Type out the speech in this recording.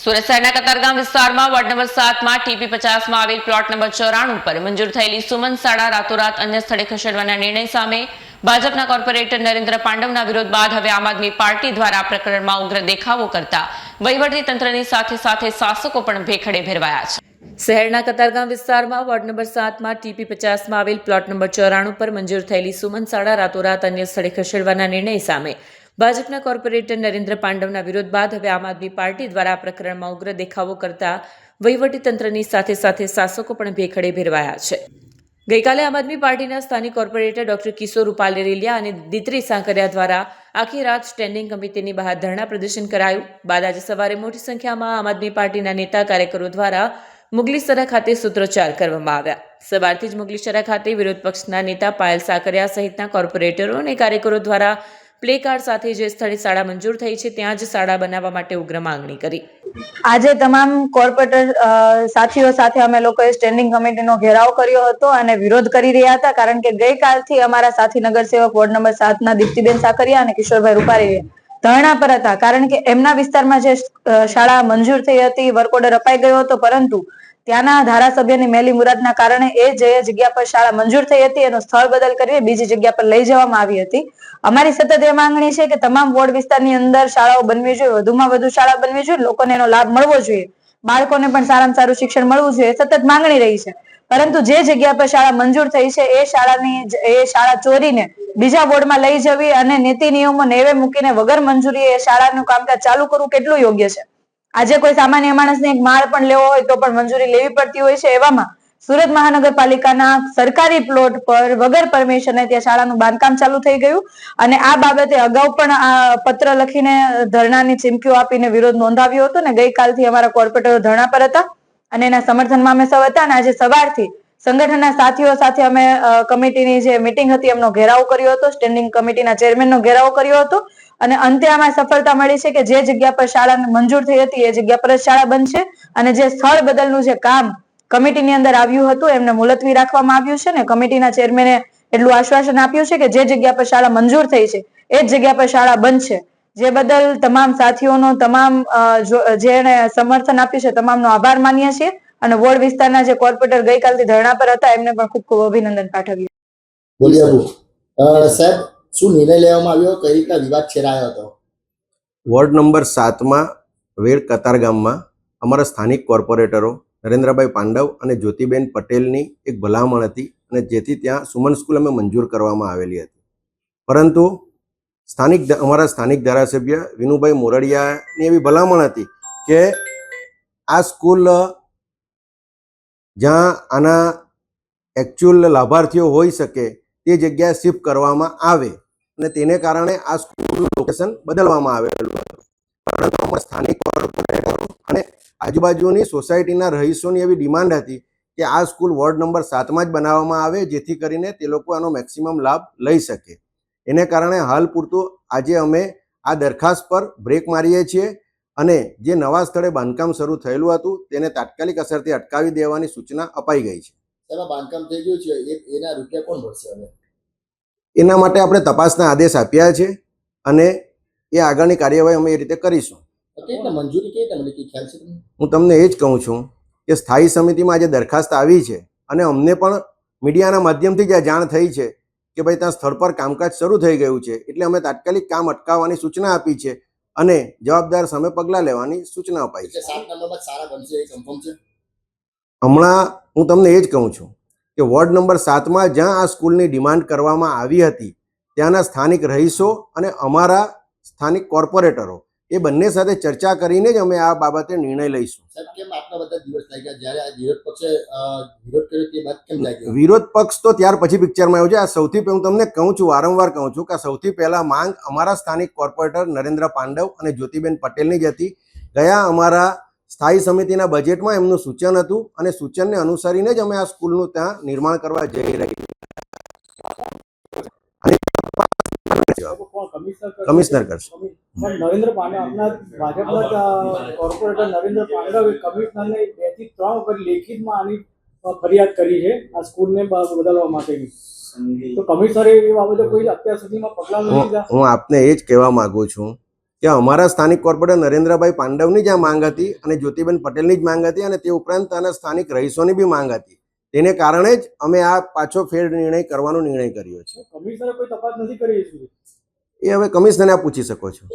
સુરત શહેરના કતારગામ વિસ્તારમાં ward number સાતમાં ટીપી પચાસમાં આવેલ પ્લોટ નંબર ચોરાણું પર મંજૂર થયેલી સુમન શાળા રાતોરાત અન્ય સ્થળે ખસેડવાના નિર્ણય સામે ભાજપના કોર્પોરેટર નરેન્દ્ર પાંડવના વિરોધ બાદ હવે આમ આદમી પાર્ટી દ્વારા આ પ્રકરણમાં ઉગ્ર દેખાવો કરતા વહીવટી તંત્રની સાથે સાથે શાસકો પણ ભેખડે ભેરવાયા છે. શહેરના કતારગામ વિસ્તારમાં વોર્ડ નંબર સાતમાં ટીપી પચાસમાં આવેલ પ્લોટ નંબર ચોરાણું પર મંજૂર થયેલી સુમન શાળા રાતોરાત અન્ય સ્થળે ખસેડવાના નિર્ણય સામે ભાજપના કોર્પોરેટર નરેન્દ્ર પાંડવના વિરોધ બાદ હવે આમ આદમી પાર્ટી દ્વારા આ પ્રકરણમાં ઉગ્ર દેખાવો કરતા વહીવટી તંત્રની સાથે સાથે શાસકો પણ ભેખડે ભેરવાયા છે. ગઈકાલે આમ આદમી પાર્ટીના સ્થાનિક કોર્પોરેટર ડોક્ટર કિશોર રૂપાલેરિયા અને દિત્રી સાંકરિયા દ્વારા આખી રાત સ્ટેન્ડિંગ કમિટીની બહાર ધરણા પ્રદર્શન કરાયું. બાદ આજે સવારે મોટી સંખ્યામાં આમ આદમી પાર્ટીના નેતા કાર્યકરો દ્વારા મુગલીસરા ખાતે સૂત્રોચ્ચાર કરવામાં આવ્યા. સવારથી જ મુગલીસરા ખાતે વિરોધ પક્ષના નેતા પાયલ સાકરિયા સહિતના કોર્પોરેટરો અને કાર્યકરો દ્વારા પ્લે કાર્ડ સાથે જે સ્થળે શાળા મંજૂર થઈ છે, ત્યાં જ શાળા બનાવવા માટે ઉગ્ર માંગણી કરી. આજે તમામ કોર્પોરેટર સાથીઓ સાથે અમે લોકોએ સ્ટેન્ડિંગ કમિટીનો ઘેરાવ કર્યો હતો અને વિરોધ કરી રહ્યા હતા, કારણ કે ગઈકાલથી અમારા સાથી નગરસેવક વોર્ડ નંબર સાતના દીપ્તિબેન સાકરિયા અને કિશોરભાઈ રૂપારી ધરણા પર હતા. કારણ કે એમના વિસ્તારમાં જે શાળા મંજૂર થઈ હતી, વર્ક ઓર્ડર અપાઈ ગયો હતો, પરંતુ ત્યાંના ધારાસભ્યની મેલી મુરાદના કારણે એ જે જગ્યા પર શાળા મંજૂર થઈ હતી, એનું સ્થળ બદલ કરી બીજી જગ્યા પર લઈ જવામાં આવી હતી. અમારી સતત એ માંગણી છે કે તમામ વોર્ડ વિસ્તારની અંદર શાળાઓ બનવી જોઈએ, વધુમાં વધુ શાળા બનવી જોઈએ, લોકોને એનો લાભ મળવો જોઈએ, બાળકોને પણ સારામાં સારું શિક્ષણ મળવું જોઈએ સતત માંગણી રહી છે. પરંતુ જે જગ્યા પર શાળા મંજૂર થઈ છે, એ શાળાની એ શાળા ચોરીને બીજા વોર્ડમાં લઈ જવી અને નીતિ નિયમો નેવે મૂકીને વગર મંજૂરી એ શાળાનું કામકાજ ચાલુ કરવું કેટલું યોગ્ય છે? આજે કોઈ સામાન્ય માણસને એક માળ પણ લેવો હોય તો પણ મંજૂરી લેવી પડતી હોય છે એવામાં. સુરત મહાનગરપાલિકાના સરકારી પ્લોટ પર વગર પરમિશને ત્યાં શાળાનું બાંધકામ ચાલુ થઈ ગયું અને આ બાબતે અગાઉ પણ આ પત્ર લખીને ધરણાની ચીમકીઓ આપીને વિરોધ નોંધાવ્યો હતો ને ગઈકાલથી અમારા કોર્પોરેટરો ધરણા પર હતા અને એના સમર્થનમાં અમે સૌ હતા અને આજે સવારથી સંગઠનના સાથીઓ સાથે અમે કમિટીની જે મિટિંગ હતી એમનો ઘેરાવ કર્યો હતો. સ્ટેન્ડિંગ કમિટીના ચેરમેનનો ઘેરાવ કર્યો હતો. અને અંતે આમાં સફળતા મળી છે કે જે જગ્યા પર શાળા મંજૂર થઈ હતી એ જગ્યા પર જ શાળા બનશે. અને જે સ્થળ બદલનું જે કામ કમિટીની અંદર આવ્યું હતું, એમને મુલતવી રાખવામાં આવ્યું છે. ને કમિટીના ચેરમેને એટલું આશ્વાસન આપ્યું છે કે જે જગ્યા પર શાળા મંજૂર થઈ છે, એ જ જગ્યા પર શાળા બનશે. જે બદલ તમામ સાથીઓનો તમામ જેને સમર્થન આપ્યું છે, તમામનો આભાર માનીએ છીએ. અને વોર્ડ વિસ્તારના જે કોર્પોરેટર ગઈકાલથી ધરણા પર હતા એમને પણ ખૂબ ખૂબ અભિનંદન પાઠવ્યું. બોલી. આપું સાહેબ શું નિર્ણય લેવામાં આવ્યો? કઈ રીતના વિવાદ છેડાયો હતો? વોર્ડ નંબર સાતમાં વેડ કતારગામમાં અમારા સ્થાનિક કોર્પોરેટરો નરેન્દ્રભાઈ પાંડવ અને જ્યોતિબેન પટેલની એક ભલામણ હતી અને જેથી ત્યાં સુમન સ્કૂલ અમે મંજૂર કરવામાં આવેલી હતી. પરંતુ સ્થાનિક અમારા સ્થાનિક ધારાસભ્ય વિનુભાઈ મોરડિયાની એવી ભલામણ હતી કે આ સ્કૂલ જ્યાં આના એકચ્યુઅલ લાભાર્થીઓ હોઈ શકે, તે જગ્યાએ શિફ્ટ કરવામાં આવે અને તેને કારણે આ સ્કૂલનું લોકેશન બદલવામાં આવેલું હતું. પરંતુ અમારા સ્થાનિક અને આજુબાજુની સોસાયટીના રહીશોની એવી ડિમાન્ડ હતી કે આ સ્કૂલ વોર્ડ નંબર સાતમાં જ બનાવવામાં આવે, જેથી કરીને તે લોકો આનો મેક્સિમમ લાભ લઈ શકે. એને કારણે હાલ પૂરતું આજે અમે આ દરખાસ્ત પર બ્રેક મારીએ છીએ. અને જે નવા સ્થળે બાંધકામ શરૂ થયેલું હતું તેને તાત્કાલિક અસરથી અટકાવી દેવાની સૂચના અપાઈ ગઈ છે. સાહેબ બાંધકામ થઈ ગયું છે. એના રૂપિયા કોણ ભરશે હવે? એના માટે આપણે તપાસના આદેશ આપ્યા છે અને એ આગળની કાર્યવાહી અમે એ રીતે કરીશું. હું તમને એ જ કહું છું કે સ્થાયી સમિતિમાં આજે દરખાસ્ત આવી છે અને અમને પણ મીડિયાના માધ્યમથી જ આ જાણ થઈ છે કે ભાઈ ત્યાં સ્થળ પર કામકાજ શરૂ થઈ ગયું છે. એટલે અમે તાત્કાલિક કામ અટકાવવાની સૂચના આપી છે અને જવાબદાર સામે પગલાં લેવાની સૂચના અપાઈ છે. હમણાં હું તમને એ જ કહું છું કે વોર્ડ નંબર સાતમાં જ્યાં આ સ્કૂલની ડિમાન્ડ કરવામાં આવી હતી ત્યાંના સ્થાનિક રહીશો અને અમારા સ્થાનિક કોર્પોરેટરો એ બંને સાથે ચર્ચા કરીને જ અમે આ બાબતે નિર્ણય લઈશું. વિરોધ પક્ષે તે ત્યાર પછી પિક્ચરમાં આવ્યો છે. આ સૌથી હું તમને કહું છું વારંવાર કહું છું કે સૌથી પહેલા માંગ અમારા સ્થાનિક કોર્પોરેટર નરેન્દ્ર પાંડવ અને જ્યોતિબેન પટેલની જ હતી. ગયા અમારા સ્થાયી સમિતિના બજેટમાં એમનું સૂચન હતું અને સૂચનને અનુસરીને જ અમે આ સ્કૂલનું ત્યાં નિર્માણ કરવા જઈ રહી કમિશનર કરશે. નરેન્દ્ર પાંડે આપના ભાજપના કોર્પોરેટર નરેન્દ્ર પાંડવે કમિશનરને બેથી ત્રણ વખત લેખિતમાં આની ફરિયાદ કરી છે આ સ્કૂલને બદલવા માટેની. તો કમિશનરે એ બાબતે કોઈ અત્યાર સુધીમાં પગલાં નથી હું આપને એ જ કહેવા માંગુ છું કે અમારા સ્થાનિક કોર્પોરેટર નરેન્દ્રભાઈ પાંડવની જ આ માંગ હતી અને જ્યોતિબેન પટેલની જ માંગ હતી અને તે ઉપરાંત આના સ્થાનિક રહીશોની બી માંગ હતી. તેને કારણે જ અમે આ પાછો ફેર નિર્ણય કરવાનો નિર્ણય કર્યો છે. કમિશનરે કોઈ તપાસ નથી કરી. એ હવે કમિશનરને પૂછી શકો છો.